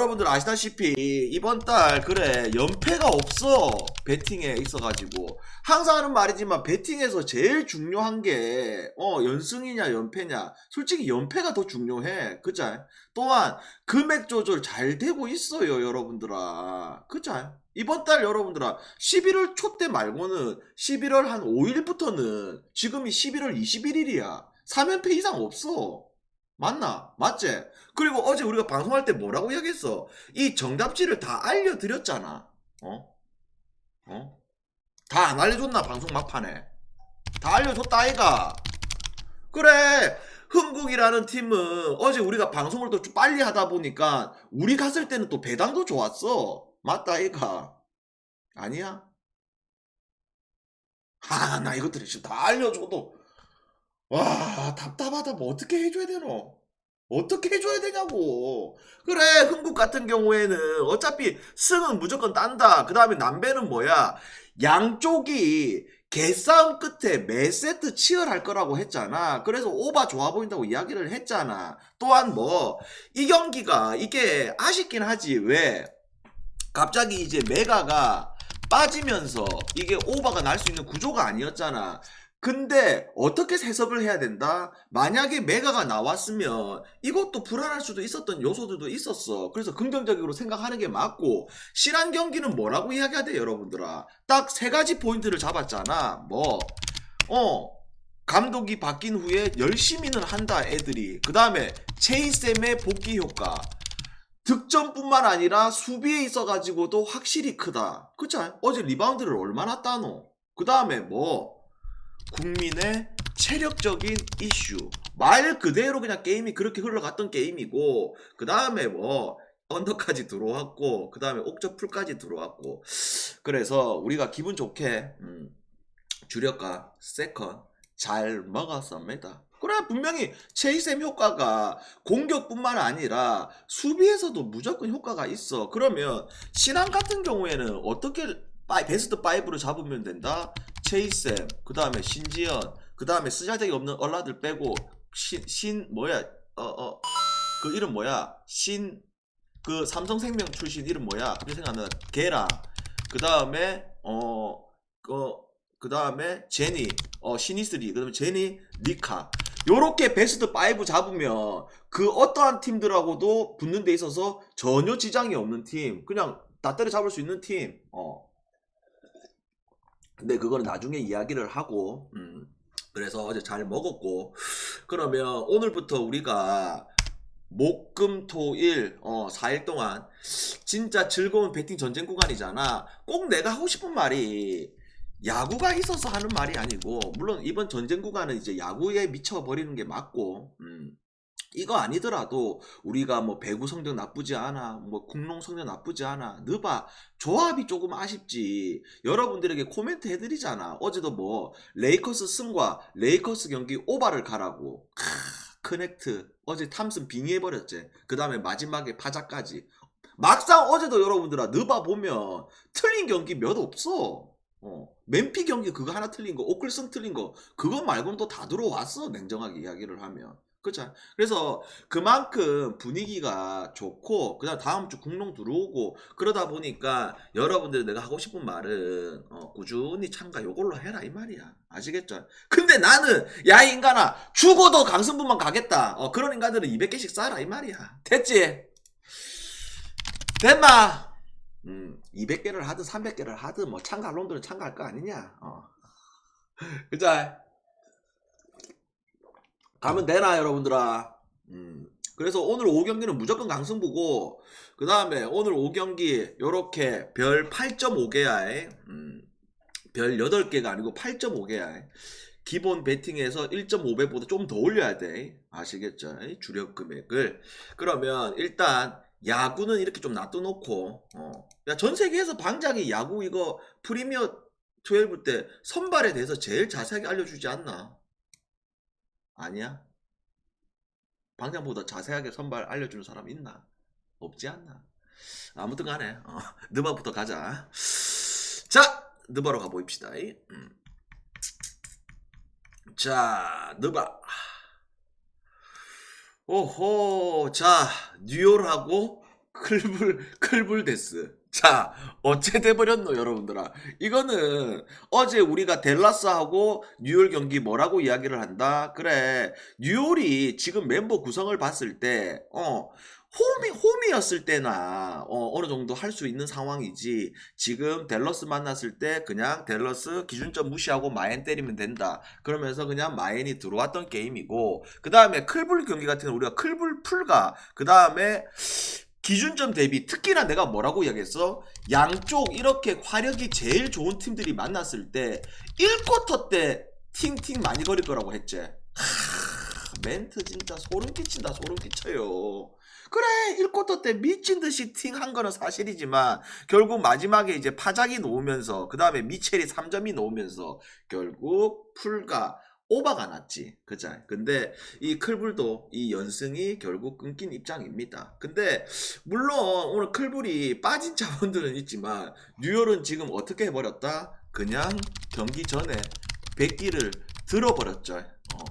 여러분들 아시다시피 이번 달 그래 연패가 없어. 베팅에 있어가지고. 항상 하는 말이지만 베팅에서 제일 중요한 게 어 연승이냐 연패냐. 솔직히 연패가 더 중요해. 그자 또한 금액 조절 잘 되고 있어요 여러분들아. 그자 이번 달 여러분들아 11월 초 때 말고는 11월 한 5일부터는 지금이 11월 21일이야. 3연패 이상 없어. 맞나? 맞지? 그리고 어제 우리가 방송할 때 뭐라고 이야기했어? 이 정답지를 다 알려드렸잖아. 어? 어? 다 안 알려줬나? 방송 막판에. 다 알려줬다, 아이가. 그래. 흥국이라는 팀은 어제 우리가 방송을 또좀 빨리 하다 보니까 우리 갔을 때는 또 배당도 좋았어. 맞다, 아이가. 아니야? 아, 나 이것들이 지금 다 알려줘도. 와, 답답하다. 뭐 어떻게 해줘야 되노? 어떻게 해줘야 되냐고. 그래, 흥국 같은 경우에는 어차피 승은 무조건 딴다. 그 다음에 남배는 뭐야? 양쪽이 개싸움 끝에 매 세트 치열할 거라고 했잖아. 그래서 오바 좋아 보인다고 이야기를 했잖아. 또한 뭐, 이 경기가 이게 아쉽긴 하지. 왜? 갑자기 이제 메가가 빠지면서 이게 오바가 날 수 있는 구조가 아니었잖아. 근데 어떻게 해석을 해야 된다? 만약에 메가가 나왔으면 이것도 불안할 수도 있었던 요소들도 있었어. 그래서 긍정적으로 생각하는 게 맞고 실한 경기는 뭐라고 이야기해야 돼 여러분들아? 딱 세 가지 포인트를 잡았잖아. 뭐 어. 감독이 바뀐 후에 열심히는 한다 애들이. 그 다음에 체이쌤의 복귀 효과. 득점뿐만 아니라 수비에 있어가지고도 확실히 크다. 그쵸? 어제 리바운드를 얼마나 따노? 그 다음에 뭐 국민의 체력적인 이슈. 말 그대로 그냥 게임이 그렇게 흘러갔던 게임이고, 그 다음에 뭐, 언더까지 들어왔고, 그 다음에 옥저풀까지 들어왔고. 그래서 우리가 기분 좋게, 음, 주력과 세컨 잘 먹었습니다. 그래, 분명히 체이셈 효과가 공격뿐만 아니라 수비에서도 무조건 효과가 있어. 그러면 신앙 같은 경우에는 어떻게 파- 베스트 5로 잡으면 된다? 체이셈, 그 다음에 신지연, 그 다음에 쓰잘데기 없는 얼라들 빼고 신, 신 뭐야? 어 어 그 이름 뭐야? 신 그 삼성생명 출신 이름 뭐야? 그게 생각나. 걔랑 그 다음에 어그 그 다음에 제니, 어 시니스리, 그 다음에 제니, 리카. 요렇게 베스트 5 잡으면 그 어떠한 팀들하고도 붙는 데 있어서 전혀 지장이 없는 팀. 그냥 다 때려잡을 수 있는 팀. 어. 근데 그거는 나중에 이야기를 하고, 음. 그래서 어제 잘 먹었고, 그러면 오늘부터 우리가 목금토일 어 4일 동안 진짜 즐거운 배팅 전쟁 구간이잖아. 꼭 내가 하고 싶은 말이 야구가 있어서 하는 말이 아니고 물론 이번 전쟁 구간은 이제 야구에 미쳐 버리는 게 맞고 음. 이거 아니더라도 우리가 뭐 배구 성적 나쁘지 않아 뭐 국농 성적 나쁘지 않아 느바 조합이 조금 아쉽지. 여러분들에게 코멘트 해드리잖아. 어제도 뭐 레이커스 승과 레이커스 경기 오바를 가라고. 크, 커넥트. 어제 탐슨 빙의해버렸지. 그 다음에 마지막에 파자까지. 막상 어제도 여러분들아 느바 보면 틀린 경기 몇 없어. 어, 맨피 경기 그거 하나 틀린 거, 오클슨 틀린 거, 그거 말고는 또 다 들어왔어, 냉정하게 이야기를 하면. 그쵸? 그래서 그만큼 분위기가 좋고, 그 다음 주 국농 들어오고, 그러다 보니까 여러분들 내가 하고 싶은 말은, 어, 꾸준히 참가 요걸로 해라, 이 말이야. 아시겠죠? 근데 나는, 야, 이 인간아, 죽어도 강승부만 가겠다. 어, 그런 인간들은 200개씩 쌓아라, 이 말이야. 됐지? 됐나? 음, 200개를 하든 300개를 하든 뭐 참가할 놈들은 참가할 거 아니냐. 어. 그자 가면 되나 여러분들아. 음. 그래서 오늘 5경기는 무조건 강승부고 그 다음에 오늘 5경기 요렇게 별 8.5개야. 음. 별 8개가 아니고 8.5개야. 기본 베팅에서 1.5배보다 좀 더 올려야 돼. 아시겠죠? 주력 금액을. 그러면 일단 야구는 이렇게 좀 놔둬놓고, 어. 야, 전 세계에서 방장이 야구 이거 프리미어 12 때 선발에 대해서 제일 자세하게 알려주지 않나? 아니야? 방장보다 자세하게 선발 알려주는 사람 있나? 없지 않나? 아무튼 간에, 어, 느바부터 가자. 자, 느바로 가보입시다. 음. 자, 느바. 오호, 자, 뉴올하고 클불 클불 데스. 자, 어째 돼버렸노 여러분들아. 이거는 어제 우리가 델라스하고 뉴올 경기 뭐라고 이야기를 한다. 그래, 뉴올이 지금 멤버 구성을 봤을 때, 어. 홈이 홈이었을 때나 어, 어느 정도 할 수 있는 상황이지 지금 델러스 만났을 때 그냥 델러스 기준점 무시하고 마엔 때리면 된다 그러면서 그냥 마엔이 들어왔던 게임이고 그 다음에 클불 경기 같은 우리가 클불 풀가 그 다음에 기준점 대비 특히나 내가 뭐라고 이야기했어? 양쪽 이렇게 화력이 제일 좋은 팀들이 만났을 때 1쿼터 때 팅팅 많이 거릴 거라고 했지. 하, 멘트 진짜 소름 끼친다 소름 끼쳐요. 그래 1쿼터 때 미친 듯이 팅 한 거는 사실이지만 결국 마지막에 이제 파작이 놓으면서 그 다음에 미첼이 3점이 놓으면서 결국 풀가 오바가 났지. 그자. 근데 이 클불도 이 연승이 결국 끊긴 입장입니다. 근데 물론 오늘 클불이 빠진 자원들은 있지만 뉴욕은 지금 어떻게 해버렸다? 그냥 경기 전에 백기를 들어버렸죠. 어.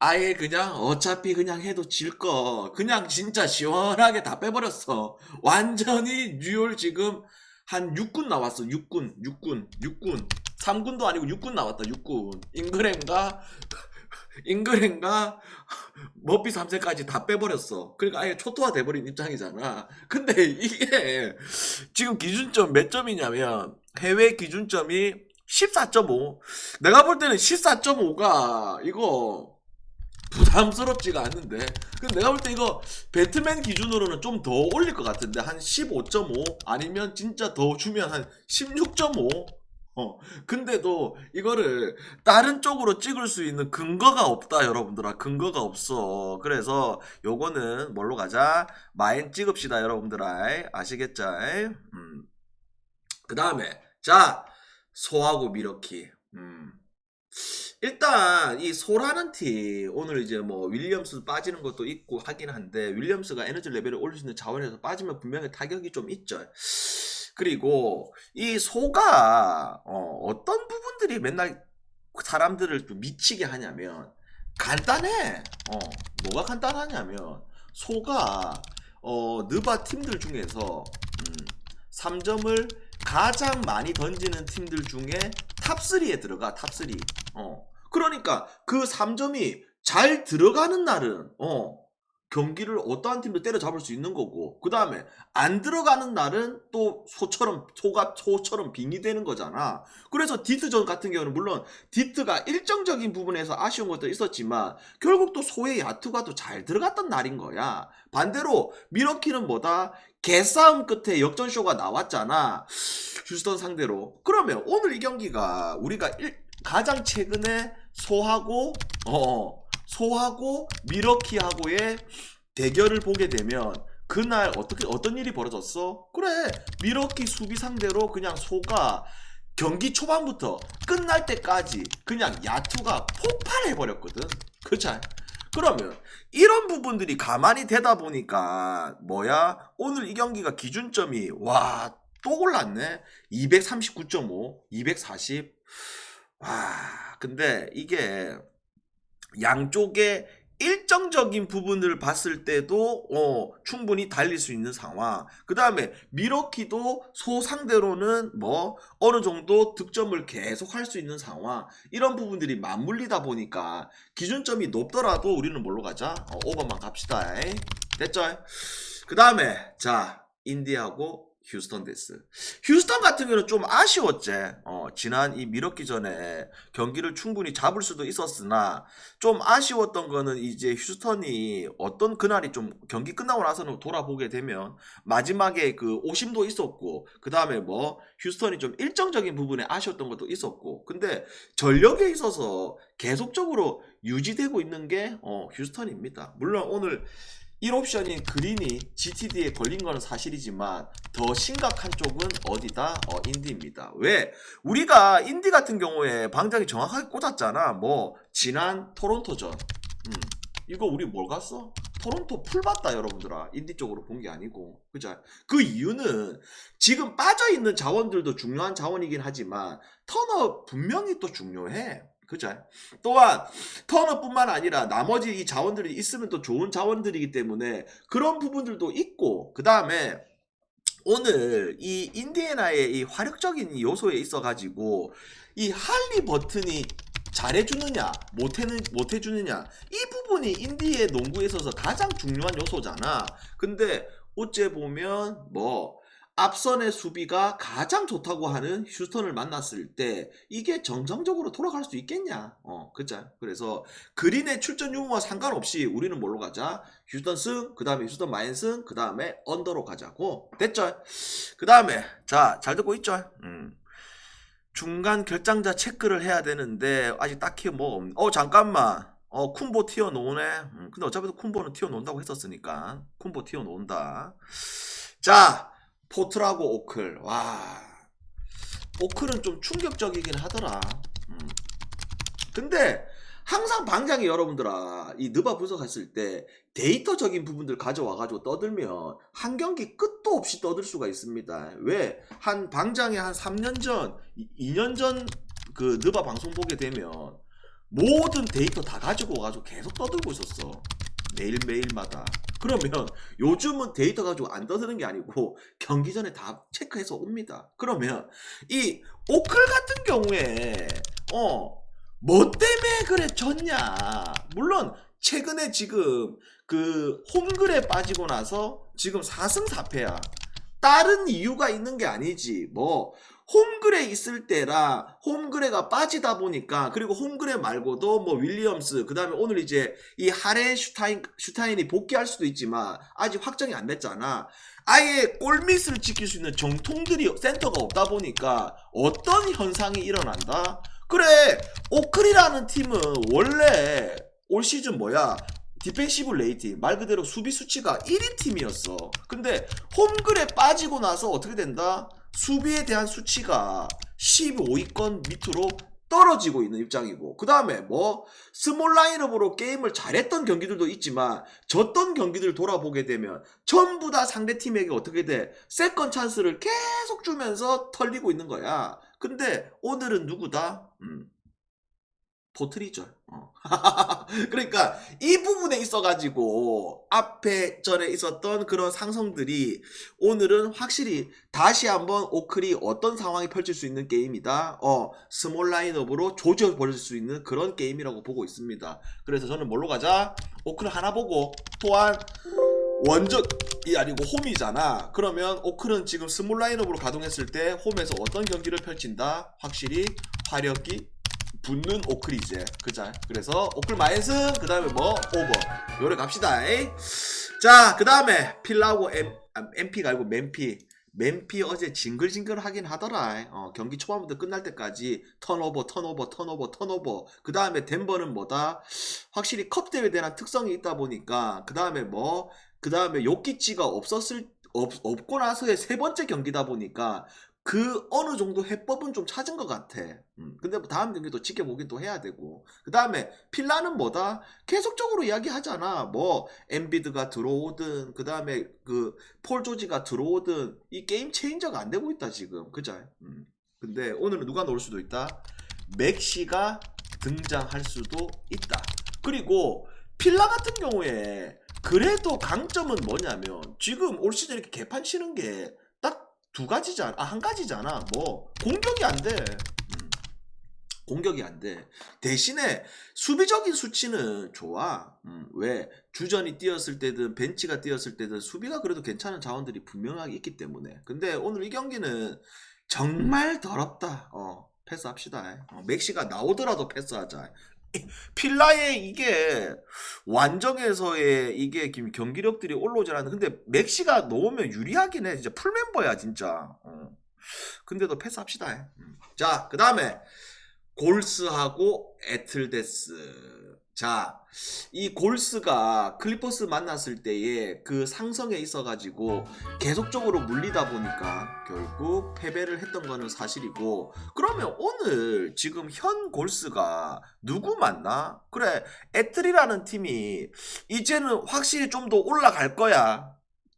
아예 그냥 어차피 그냥 해도 질 거 그냥 진짜 시원하게 다 빼버렸어. 완전히 뉴욕 지금 한 6군 나왔어. 6군, 6군, 6군. 3군도 아니고 6군 나왔다. 6군. 잉그랜과 잉그랜과 머피 3세까지 다 빼버렸어. 그러니까 아예 초토화 돼버린 입장이잖아. 근데 이게 지금 기준점 몇 점이냐면 해외 기준점이 14.5. 내가 볼 때는 14.5가 이거 부담스럽지가 않는데. 근데 내가 볼 때 이거 배트맨 기준으로는 좀 더 올릴 것 같은데 한 15.5 아니면 진짜 더 주면 한 16.5. 어. 근데도 이거를 다른 쪽으로 찍을 수 있는 근거가 없다 여러분들아 근거가 없어 그래서 요거는 뭘로 가자 마인 찍읍시다 여러분들아 아시겠죠 음. 그 다음에 자 소하고 미러키 음. 일단 이 소라는 팀 오늘 이제 뭐 윌리엄스 빠지는 것도 있고 하긴 한데 윌리엄스가 에너지 레벨을 올릴 수 있는 자원에서 빠지면 분명히 타격이 좀 있죠. 그리고 이 소가 어, 떤 부분들이 맨날 사람들을 좀 미치게 하냐면 간단해. 어, 뭐가 간단하냐면 소가 어, 느바 팀들 중에서 음, 3점을 가장 많이 던지는 팀들 중에 탑3에 들어가 탑3. 어. 그러니까 그 3점이 잘 들어가는 날은 어 경기를 어떠한 팀도 때려잡을 수 있는 거고 그 다음에 안 들어가는 날은 또 소처럼 소가 소처럼 빙이 되는 거잖아. 그래서 디트전 같은 경우는 물론 디트가 일정적인 부분에서 아쉬운 것도 있었지만 결국 또 소의 야투가 또 잘 들어갔던 날인 거야. 반대로 미러키는 뭐다 개싸움 끝에 역전쇼가 나왔잖아. 휴스턴 상대로. 그러면 오늘 이 경기가 우리가 일- 가장 최근에 소하고 어 소하고 미러키하고의 대결을 보게 되면 그날 어떻게 어떤 일이 벌어졌어? 그래 미러키 수비 상대로 그냥 소가 경기 초반부터 끝날 때까지 그냥 야투가 폭발해 버렸거든. 그렇죠? 그러면 이런 부분들이 가만히 되다 보니까 뭐야 오늘 이 경기가 기준점이 와 또 올랐네 239.5 240 와, 근데 이게 양쪽에 일정적인 부분을 봤을 때도 어, 충분히 달릴 수 있는 상황. 그 다음에 미러키도 소 상대로는 뭐 어느 정도 득점을 계속 할 수 있는 상황. 이런 부분들이 맞물리다 보니까 기준점이 높더라도 우리는 뭘로 가자? 어, 오버만 갑시다. 됐죠? 그 다음에 자 인디하고 휴스턴 데스. 휴스턴 같은 경우는 좀 아쉬웠지. 어, 지난 이 미러키 전에 경기를 충분히 잡을 수도 있었으나 좀 아쉬웠던 거는 이제 휴스턴이 어떤 그날이 좀 경기 끝나고 나서는 돌아보게 되면 마지막에 그 오심도 있었고 그 다음에 뭐 휴스턴이 좀 일정적인 부분에 아쉬웠던 것도 있었고 근데 전력에 있어서 계속적으로 유지되고 있는 게 어, 휴스턴입니다. 물론 오늘 1옵션인 그린이 GTD에 걸린 거는 사실이지만 더 심각한 쪽은 어디다? 어, 인디입니다. 왜? 우리가 인디 같은 경우에 방장이 정확하게 꽂았잖아. 뭐 지난 토론토전. 음, 이거 우리 뭘 갔어? 토론토 풀 봤다 여러분들아. 인디 쪽으로 본 게 아니고. 그죠? 그 이유는 지금 빠져 있는 자원들도 중요한 자원이긴 하지만 턴업 분명히 또 중요해. 그죠? 또한 터너뿐만 아니라 나머지 이 자원들이 있으면 또 좋은 자원들이기 때문에 그런 부분들도 있고 그 다음에 오늘 이 인디애나의 이 화력적인 요소에 있어 가지고 이 할리 버튼이 잘해주느냐 못해는 못해주느냐 이 부분이 인디의 농구에 있어서 가장 중요한 요소잖아. 근데 어째 보면 뭐 앞선의 수비가 가장 좋다고 하는 휴스턴을 만났을 때 이게 정상적으로 돌아갈 수 있겠냐? 어, 그죠? 그래서 그린의 출전 유무와 상관없이 우리는 뭘로 가자? 휴스턴 승, 그 다음에 휴스턴 마인 승, 그 다음에 언더로 가자고. 됐죠? 그 다음에, 자, 잘 듣고 있죠? 음. 중간 결장자 체크를 해야 되는데, 아직 딱히 뭐, 없... 어, 잠깐만. 어, 쿤보 튀어 놓으네. 음, 근데 어차피 쿤보는 튀어 놓는다고 했었으니까. 쿤보 튀어 놓는다. 자, 포트라고 오클. 와. 오클은 좀 충격적이긴 하더라. 음. 근데 항상 방장이 여러분들아 이 느바 분석했을 때 데이터적인 부분들 가져와가지고 떠들면 한 경기 끝도 없이 떠들 수가 있습니다. 왜? 한 방장이 한 3년 전, 2년 전 그 느바 방송 보게 되면 모든 데이터 다 가지고 와가지고 계속 떠들고 있었어. 매일매일마다. 그러면 요즘은 데이터 가지고 안 떠드는 게 아니고 경기 전에 다 체크해서 옵니다. 그러면 이 오클 같은 경우에 어, 뭐 때문에 그래 졌냐? 물론 최근에 지금 그 홈글에 빠지고 나서 지금 4승 4패야. 다른 이유가 있는 게 아니지. 뭐 홈글에 있을 때라 홈글에가 빠지다 보니까 그리고 홈글에 말고도 뭐 윌리엄스 그 다음에 오늘 이제 이 하렌 슈타인 슈타인이 복귀할 수도 있지만 아직 확정이 안 됐잖아. 아예 골밑을 지킬 수 있는 정통들이 센터가 없다 보니까 어떤 현상이 일어난다? 그래 오클이라는 팀은 원래 올 시즌 뭐야 디펜시브 레이팅 말 그대로 수비 수치가 1위 팀이었어. 근데 홈글에 빠지고 나서 어떻게 된다? 수비에 대한 수치가 15위권 밑으로 떨어지고 있는 입장이고 그 다음에 뭐 스몰 라인업으로 게임을 잘했던 경기들도 있지만 졌던 경기들 돌아보게 되면 전부 다 상대 팀에게 어떻게 돼? 세컨 찬스를 계속 주면서 털리고 있는 거야. 근데 오늘은 누구다? 음, 포트리죠. 어. 그러니까 이 부분에 있어가지고 앞에 전에 있었던 그런 상성들이 오늘은 확실히 다시 한번 오클이 어떤 상황이 펼칠 수 있는 게임이다. 어, 스몰 라인업으로 조져 버릴 수 있는 그런 게임이라고 보고 있습니다. 그래서 저는 뭘로 가자? 오클 하나 보고 또한 원적이 아니고 홈이잖아. 그러면 오클은 지금 스몰 라인업으로 가동했을 때 홈에서 어떤 경기를 펼친다? 확실히 화력이 붙는 오클 이제 그자 그래서 오클 마이슨 그 다음에 뭐 오버. 요래 갑시다 에이. 자그 다음에 필라고 M, 아, MP가 아니고 맨피. 맨피 어제 징글징글 하긴 하더라 어, 경기 초반부터 끝날 때까지 턴오버 턴오버 턴오버 턴오버. 그 다음에 덴버는 뭐다? 확실히 컵 대회에 대한 특성이 있다 보니까 그 다음에 뭐 그 다음에 요키치가 없었을 없, 없고 나서의 세 번째 경기다 보니까 그 어느 정도 해법은 좀 찾은 것 같아. 음, 근데 뭐 다음 경기도 지켜보긴 또 해야 되고. 그 다음에 필라는 뭐다? 계속적으로 이야기하잖아. 뭐 엠비드가 들어오든 그 다음에 그 폴 조지가 들어오든 이 게임 체인저가 안 되고 있다 지금. 그죠? 음. 근데 오늘은 누가 나올 수도 있다. 맥시가 등장할 수도 있다. 그리고 필라 같은 경우에 그래도 강점은 뭐냐면 지금 올 시즌 이렇게 개판 치는 게딱 두 가지잖아. 아, 한 가지잖아. 뭐 공격이 안 돼. 음, 공격이 안 돼. 대신에 수비적인 수치는 좋아. 음, 왜? 주전이 뛰었을 때든 벤치가 뛰었을 때든 수비가 그래도 괜찮은 자원들이 분명하게 있기 때문에. 근데 오늘 이 경기는 정말 더럽다. 어, 패스합시다. 어, 맥시가 나오더라도 패스하자. 필라의 이게 완정에서의 이게 경기력들이 올라오질 않는 근데 맥시가 넣으면 유리하긴 해 진짜 풀멤버야 진짜 어. 근데도 패스합시다 음. 자그 다음에 골스하고 에틀데스 자, 이 골스가 클리퍼스 만났을 때에 그 상성에 있어가지고 계속적으로 물리다 보니까 결국 패배를 했던 거는 사실이고 그러면 오늘 지금 현 골스가 누구 만나? 그래, 에틀이라는 팀이 이제는 확실히 좀 더 올라갈 거야.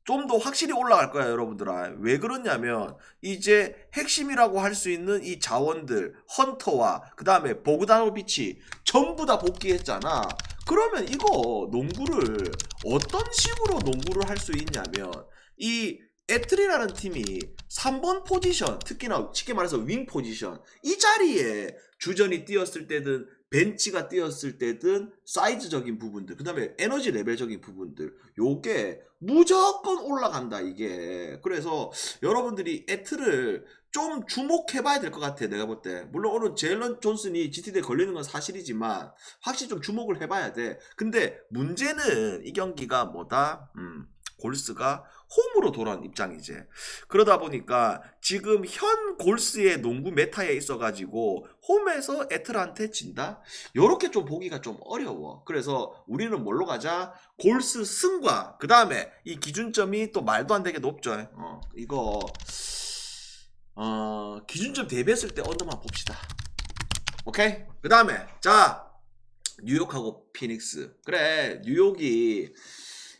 좀 더 확실히 올라갈 거야, 여러분들아. 왜 그러냐면, 이제 핵심이라고 할 수 있는 이 자원들, 헌터와, 그 다음에 보그다노비치, 전부 다 복귀했잖아. 그러면 이거 농구를 어떤 식으로 농구를 할 수 있냐면, 이 에트리라는 팀이 3번 포지션, 특히나 쉽게 말해서 윙 포지션, 이 자리에 주전이 뛰었을 때든 벤치가 뛰었을 때든 사이즈적인 부분들, 그 다음에 에너지 레벨적인 부분들, 요게 무조건 올라간다, 이게. 그래서 여러분들이 에트를 좀 주목해 봐야 될 것 같아, 내가 볼 때. 물론 오늘 제일런 존슨이 GTD에 걸리는 건 사실이지만, 확실히 좀 주목을 해 봐야 돼. 근데 문제는 이 경기가 뭐다? 음, 골스가 홈으로 돌아온 입장이지. 그러다 보니까 지금 현 골스의 농구 메타에 있어가지고 홈에서 에틀한테 진다? 요렇게 좀 보기가 좀 어려워. 그래서 우리는 뭘로 가자? 골스 승과 그 다음에 이 기준점이 또 말도 안 되게 높죠. 어, 이거 어, 기준점 대비했을 때 언더만 봅시다. 오케이? 그 다음에 자 뉴욕하고 피닉스. 그래 뉴욕이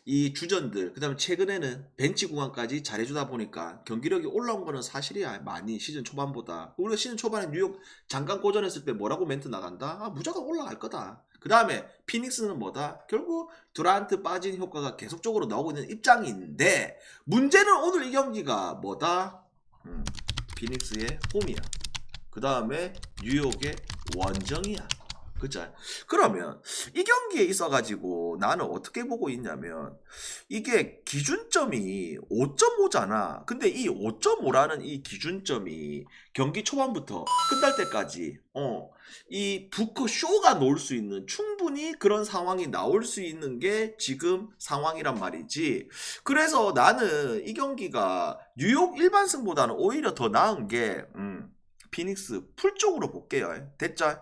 이 주전들 그 다음에 최근에는 벤치 구간까지 잘해주다 보니까 경기력이 올라온 거는 사실이야. 많이 시즌 초반보다. 우리가 시즌 초반에 뉴욕 잠깐 고전했을 때 뭐라고 멘트 나간다? 아, 무조건 올라갈 거다. 그 다음에 피닉스는 뭐다? 결국 두란트 빠진 효과가 계속적으로 나오고 있는 입장인데 문제는 오늘 이 경기가 뭐다? 음, 피닉스의 홈이야. 그 다음에 뉴욕의 원정이야 그죠? 그러면 이 경기에 있어가지고 나는 어떻게 보고 있냐면 이게 기준점이 5.5잖아. 근데 이 5.5라는 이 기준점이 경기 초반부터 끝날 때까지 어, 이 부커 쇼가 놓을 수 있는 충분히 그런 상황이 나올 수 있는 게 지금 상황이란 말이지. 그래서 나는 이 경기가 뉴욕 일반승보다는 오히려 더 나은 게 음, 피닉스 풀 쪽으로 볼게요. 됐죠?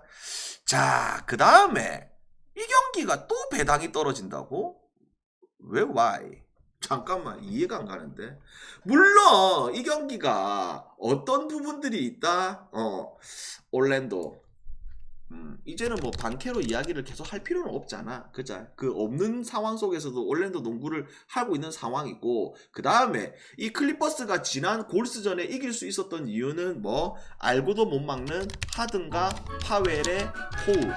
자, 그 다음에 이 경기가 또 배당이 떨어진다고? 왜 why? 잠깐만 이해가 안 가는데. 물론 이 경기가 어떤 부분들이 있다. 어, 올랜도. 음, 이제는 뭐 반캐로 이야기를 계속 할 필요는 없잖아. 그자? 그 없는 상황 속에서도 올랜도 농구를 하고 있는 상황이고, 그 다음에 이 클리퍼스가 지난 골스전에 이길 수 있었던 이유는 뭐, 알고도 못 막는 하든과 파웰의 호흡.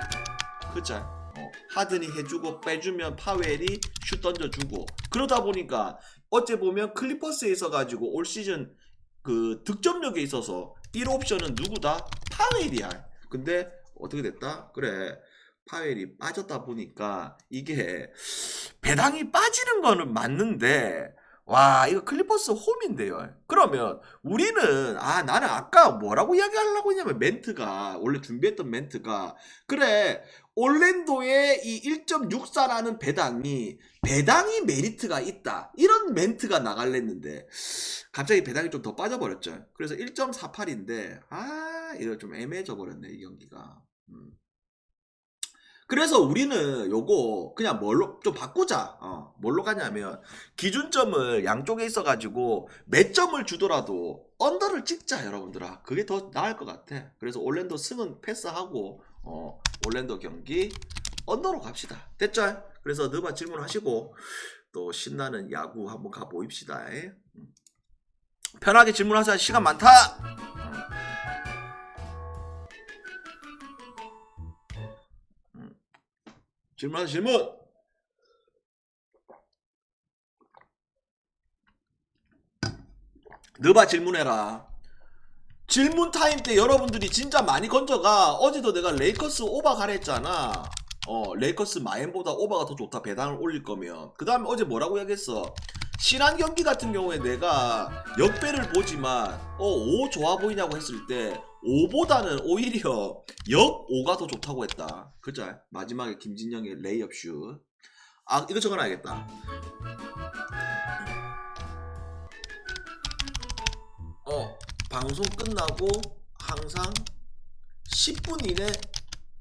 그자? 어, 하든이 해주고 빼주면 파웰이 슛 던져주고. 그러다 보니까, 어째 보면 클리퍼스에 있어가지고 올 시즌 그 득점력에 있어서 1옵션은 누구다? 파웰이야. 근데 어떻게 됐다? 그래. 파웰이 빠졌다 보니까 이게 배당이 빠지는 거는 맞는데 와 이거 클리퍼스 홈인데요. 그러면 우리는 아 나는 아까 뭐라고 이야기하려고 했냐면 멘트가 원래 준비했던 멘트가 그래 올랜도의 이 1.64라는 배당이 배당이 메리트가 있다 이런 멘트가 나갈랬는데 갑자기 배당이 좀 더 빠져버렸죠. 그래서 1.48인데 아 이거 좀 애매해져 버렸네 이 경기가. 음. 그래서 우리는 요거 그냥 뭘로 좀 바꾸자. 어, 뭘로 가냐면 기준점을 양쪽에 있어 가지고 몇 점을 주더라도 언더를 찍자 여러분들아. 그게 더 나을 것 같아. 그래서 올랜도 승은 패스하고 어, 올랜도 경기 언더로 갑시다. 됐죠? 그래서 너바 질문하시고 또 신나는 야구 한번 가보입시다. 음. 편하게 질문하자. 시간 많다. 질문하자 질문. 너바 질문해라. 질문 타임 때 여러분들이 진짜 많이 건져가. 어제도 내가 레이커스 오바 가랬잖아. 어, 레이커스 마엔보다 오바가 더 좋다. 배당을 올릴 거면. 그 다음에 어제 뭐라고 이야기했어? 신한 경기 같은 경우에 내가 역배를 보지만 어, 5 좋아 보이냐고 했을 때 5보다는 오히려 역 5가 더 좋다고 했다. 그죠? 마지막에 김진영의 레이업 슛. 아, 이거 적어놔야겠다. 어, 방송 끝나고 항상 10분 이내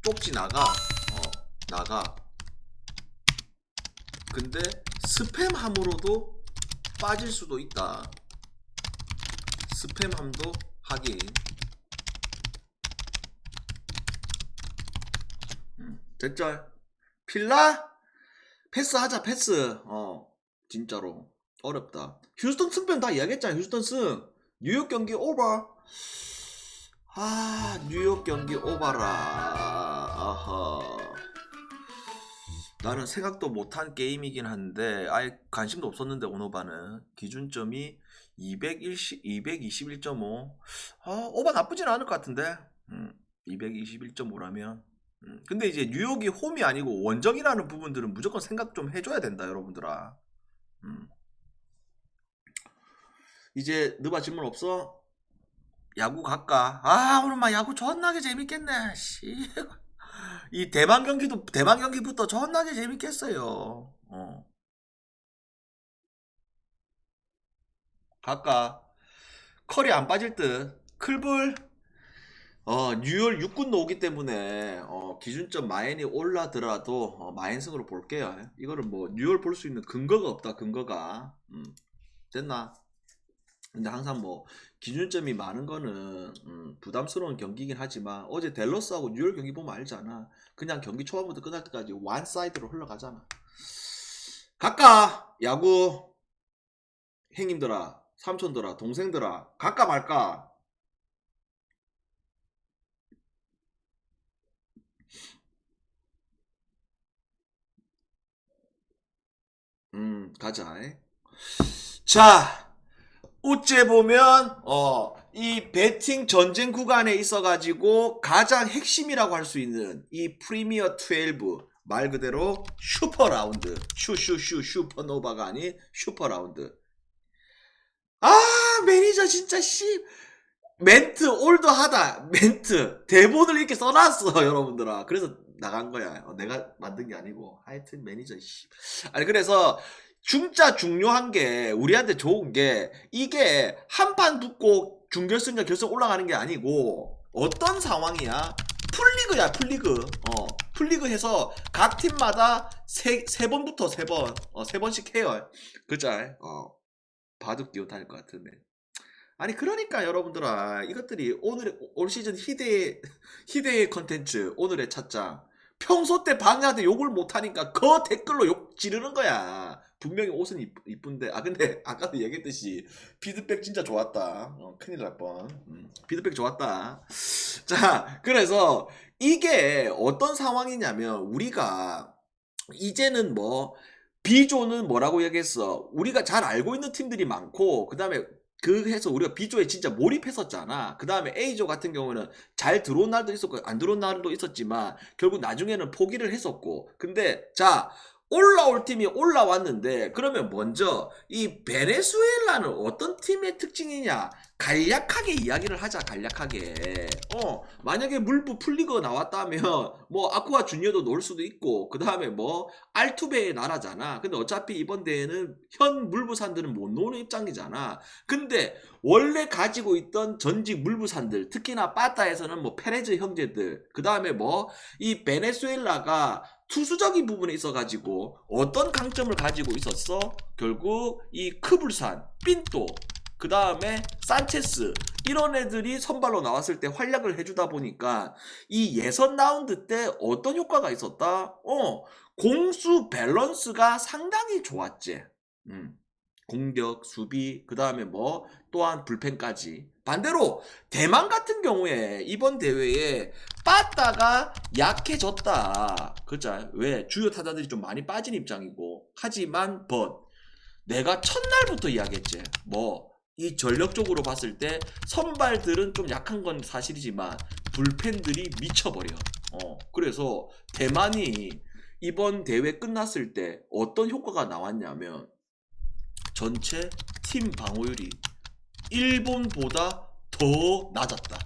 쪽지 나가. 어, 나가. 근데 스팸함으로도 빠질 수도 있다. 스팸함도 하긴. 음, 됐죠? 필라? 패스하자 패스. 어, 진짜로. 어렵다. 휴스턴 승패는 다 이야기했잖아. 휴스턴 승. 뉴욕 경기 오버. 아, 뉴욕 경기 오버라. 아하. 나는 생각도 못한 게임이긴 한데 아예 관심도 없었는데 오노바는 기준점이 210, 221.5. 아, 오바 나쁘진 않을 것 같은데. 음, 221.5라면. 음, 근데 이제 뉴욕이 홈이 아니고 원정이라는 부분들은 무조건 생각 좀 해줘야 된다, 여러분들아. 음. 이제 너바 질문 없어? 야구 갈까? 아 오늘 막 야구 존나게 재밌겠네. 씨. 이 대만 경기도 대만 경기부터 존나게 재밌겠어요. 어. 갈까? 컬이 안 빠질 듯. 클불. 어, 뉴얼 6군 오기 때문에 어, 기준점 마엔이 올라더라도 어, 마엔승으로 볼게요. 이거는 뭐 뉴얼 볼 수 있는 근거가 없다. 근거가. 음. 됐나? 근데 항상 뭐 기준점이 많은 거는 음, 부담스러운 경기이긴 하지만 어제 델러스하고 뉴욕 경기 보면 알잖아. 그냥 경기 초반부터 끝날 때까지 완 사이드로 흘러가잖아. 각까 야구 행님들아, 삼촌들아, 동생들아, 갈까 말까? 음, 가자. 에. 자, 어째 보면 어, 이 배팅 전쟁 구간에 있어 가지고 가장 핵심이라고 할 수 있는 이 프리미어 12 말 그대로 슈퍼 라운드. 슈슈슈 슈퍼노바가 아닌 슈퍼 라운드. 아 매니저 진짜 씨. 멘트 올드하다. 멘트. 대본을 이렇게 써놨어 여러분들아. 그래서 나간 거야. 어, 내가 만든 게 아니고. 하여튼 매니저 씨. 아니 그래서 진짜 중요한 게 우리한테 좋은 게 이게 한 판 붙고 준결승과 결승 올라가는 게 아니고 어떤 상황이야? 풀리그야 풀리그. 어 풀리그 해서 각 팀마다 세, 세 번부터 세 번, 어, 세 번씩 해요. 그자, 어 바둑 기호 다닐 것 같은데. 아니 그러니까 여러분들아 이것들이 오늘 올 시즌 희대의 희대의 컨텐츠 오늘의 찻장 평소 때 방해한테 욕을 못하니까 그 댓글로 욕 지르는 거야. 분명히 옷은 이쁘, 이쁜데 아 근데 아까도 얘기했듯이 피드백 진짜 좋았다. 어, 큰일 날 뻔. 음, 피드백 좋았다. 자 그래서 이게 어떤 상황이냐면 우리가 이제는 뭐 B조는 뭐라고 얘기했어? 우리가 잘 알고 있는 팀들이 많고 그 다음에 그 해서 우리가 B조에 진짜 몰입했었잖아. 그 다음에 A조 같은 경우는 잘 들어온 날도 있었고 안 들어온 날도 있었지만 결국 나중에는 포기를 했었고. 근데 자 올라올 팀이 올라왔는데 그러면 먼저 이 베네수엘라는 어떤 팀의 특징이냐? 간략하게 이야기를 하자 간략하게. 어 만약에 물부 풀리거 나왔다면 뭐 아쿠아 주니어도 놓을 수도 있고 그 다음에 뭐 알투베의 나라잖아. 근데 어차피 이번 대회는 현 물부산들은 못 노는 입장이잖아. 근데 원래 가지고 있던 전직 물부산들 특히나 빠따에서는 뭐 페레즈 형제들 그 다음에 뭐 이 베네수엘라가 투수적인 부분에 있어가지고 어떤 강점을 가지고 있었어? 결국 이 크불산, 삔또, 그 다음에 산체스 이런 애들이 선발로 나왔을 때 활약을 해주다 보니까 이 예선 라운드 때 어떤 효과가 있었다? 어 공수 밸런스가 상당히 좋았지. 음. 공격, 수비, 그 다음에 뭐 또한 불펜까지. 반대로 대만 같은 경우에 이번 대회에 빠따가 약해졌다. 그죠? 왜? 주요 타자들이 좀 많이 빠진 입장이고. 하지만 but 내가 첫날부터 이야기했지. 뭐 이 전력적으로 봤을 때 선발들은 좀 약한 건 사실이지만 불펜들이 미쳐버려. 어 그래서 대만이 이번 대회 끝났을 때 어떤 효과가 나왔냐면 전체 팀 방어율이 일본보다 더 낮았다.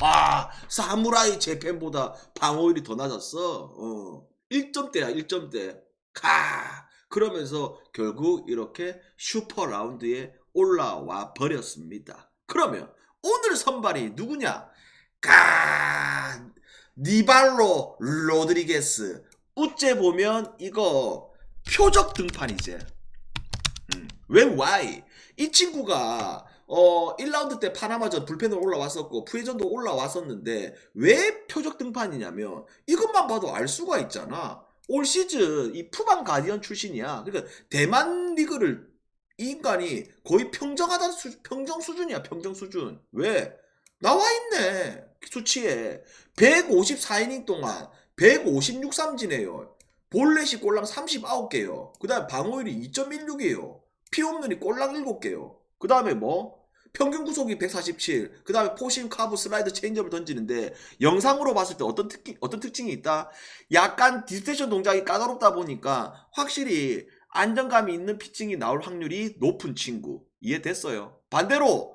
와, 사무라이 재팬보다 방어율이 더 낮았어. 어. 1점대야, 1점대. 가! 그러면서 결국 이렇게 슈퍼 라운드에 올라와 버렸습니다. 그러면 오늘 선발이 누구냐? 가! 니발로 로드리게스. 어째 보면 이거 표적 등판이지. 음. 왜 why? 이 친구가 어 1라운드 때 파나마전 불펜으로 올라왔었고 푸에전도 올라왔었는데 왜 표적 등판이냐면 이것만 봐도 알 수가 있잖아. 올 시즌 이 푸방 가디언 출신이야. 그러니까 대만 리그를 이 인간이 거의 평정하다는 수, 평정 수준이야 평정 수준 왜 나와 있네 수치에 154이닝 동안 156 삼진해요 볼넷이 꼴랑 39개요 그 다음에 방어율이 2.16이에요 피 없는이 꼴랑 7개요 그 다음에 뭐 평균 구속이 147. 그 다음에 포심, 카브, 슬라이드, 체인지업을 던지는데 영상으로 봤을 때 어떤 특기, 어떤 특징이 있다? 약간 디스테이션 동작이 까다롭다 보니까 확실히 안정감이 있는 피칭이 나올 확률이 높은 친구. 이해됐어요. 반대로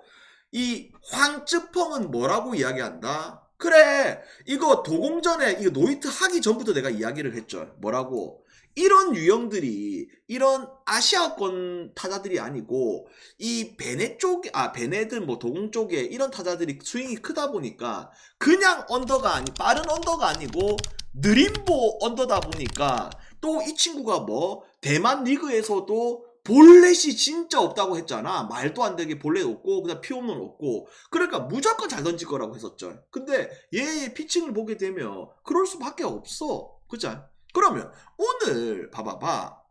이 황쯔펑은 뭐라고 이야기한다? 그래 이거 도공전에 이거 노이트 하기 전부터 내가 이야기를 했죠. 뭐라고? 이런 유형들이 이런 아시아권 타자들이 아니고 이 베네 쪽, 아 베네든 뭐 도공 쪽에 이런 타자들이 스윙이 크다 보니까 그냥 언더가 아니 빠른 언더가 아니고 느림보 언더다 보니까 또 이 친구가 뭐 대만 리그에서도 볼넷이 진짜 없다고 했잖아. 말도 안 되게 볼넷 없고 그냥 피 없는 없고 그러니까 무조건 잘 던질 거라고 했었죠. 근데 얘의 피칭을 보게 되면 그럴 수밖에 없어. 그죠? 그러면 오늘 봐봐봐.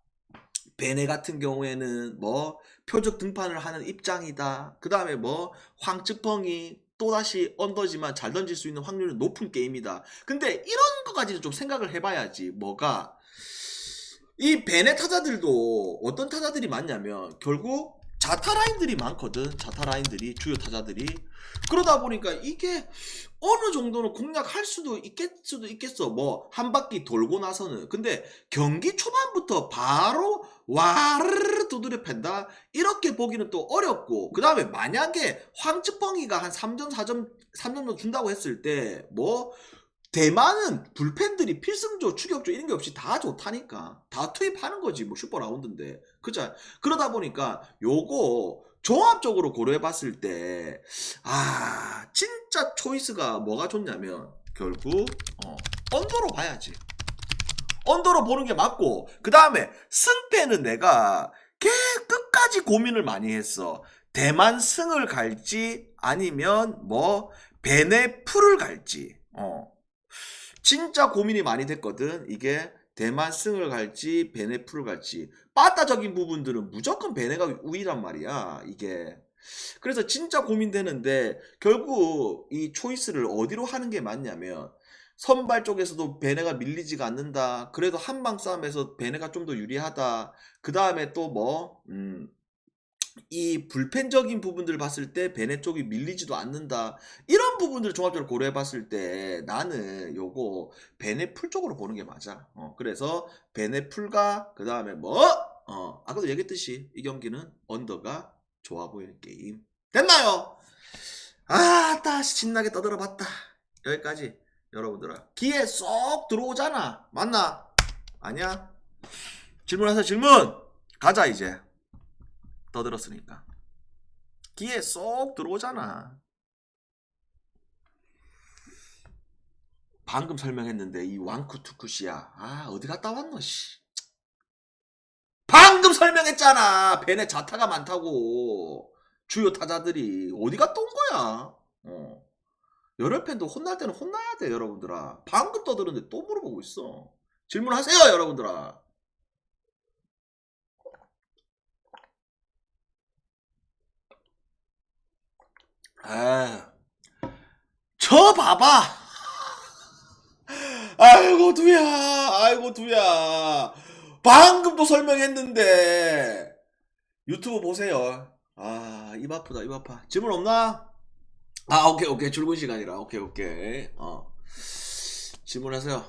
베네 같은 경우에는 뭐 표적 등판을 하는 입장이다. 그 다음에 뭐 황츠펑이 또다시 언더지만 잘 던질 수 있는 확률은 높은 게임이다. 근데 이런 것까지도 좀 생각을 해봐야지. 뭐가 이 베네 타자들도 어떤 타자들이 많냐면 결국 자타 라인들이 많거든. 자타 라인들이 주요 타자들이 그러다 보니까 이게 어느 정도는 공략할 수도 있겠 수도 있겠어. 뭐 한 바퀴 돌고 나서는 근데 경기 초반부터 바로 와르르 두드려 팬다 이렇게 보기는 또 어렵고 그 다음에 만약에 황츠뻥이가 한 3점 4점 3점 정도 준다고 했을 때뭐 대만은 불펜들이 필승조 추격조 이런 게 없이 다 좋다니까. 다 투입하는 거지 뭐 슈퍼 라운드인데. 그죠 그러다 보니까 요거 종합적으로 고려해 봤을 때 아 진짜 초이스가 뭐가 좋냐면 결국 어, 언더로 봐야지. 언더로 보는 게 맞고 그 다음에 승패는 내가 개 끝까지 고민을 많이 했어. 대만 승을 갈지 아니면 뭐 베네 풀을 갈지. 어 진짜 고민이 많이 됐거든 이게 대만 승을 갈지 베네 풀을 갈지 빠따적인 부분들은 무조건 베네가 우위란 말이야 이게 그래서 진짜 고민되는데 결국 이 초이스를 어디로 하는 게 맞냐면 선발 쪽에서도 베네가 밀리지가 않는다. 그래도 한방 싸움에서 베네가 좀 더 유리하다. 그 다음에 또 뭐, 음, 이 불펜적인 부분들을 봤을 때 베네 쪽이 밀리지도 않는다. 이런 부분들을 종합적으로 고려해 봤을 때 나는 요거 베네 풀 쪽으로 보는 게 맞아. 어, 그래서 베네 풀과 그 다음에 뭐, 어, 아까도 얘기했듯이 이 경기는 언더가 좋아 보이는 게임. 됐나요? 아, 따 신나게 떠들어 봤다. 여기까지. 여러분들아 귀에 쏙 들어오잖아 맞나? 아니야? 질문하세요 질문 가자 이제 떠들었으니까. 귀에 쏙 들어오잖아. 방금 설명했는데 이 왕쿠투쿠시야. 아 어디 갔다 왔노 씨? 방금 설명했잖아. 벤에 자타가 많다고. 주요 타자들이. 어디 갔다 온 거야? 어. 열혈 팬도 혼날 때는 혼나야 돼 여러분들아. 방금 떠드는데 또 물어보고 있어. 질문하세요 여러분들아 아저 봐봐. 아이고 두야. 아이고 두야. 방금 또 설명했는데. 유튜브 보세요. 아 입 아프다 입 아파. 질문 없나? 아 오케이 오케이. 출근 시간이라. 오케이 오케이. 어. 질문하세요.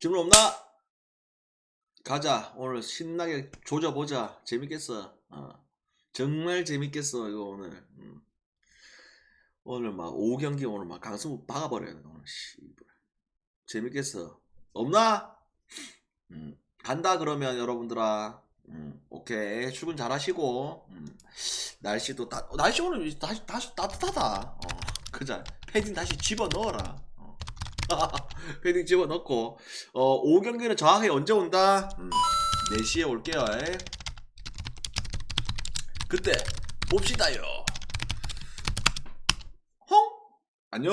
질문 없나? 가자. 오늘 신나게 조져보자. 재밌겠어. 어. 정말 재밌겠어 이거 오늘. 음. 오늘 막 오후 경기 오늘 막 강승우 박아버려야 돼 오늘. 씨 재밌겠어. 없나? 음 간다 그러면 여러분들아. 음, 오케이. 출근 잘하시고. 음, 날씨도 따 날씨 오늘 다시 다시 따뜻하다. 어, 그자. 패딩 다시 집어 넣어라. 어. 패딩 집어 넣고. 어, 오후 경기는 정확하게 언제 온다? 음, 4시에 올게요. 에. 그때 봅시다요 안녕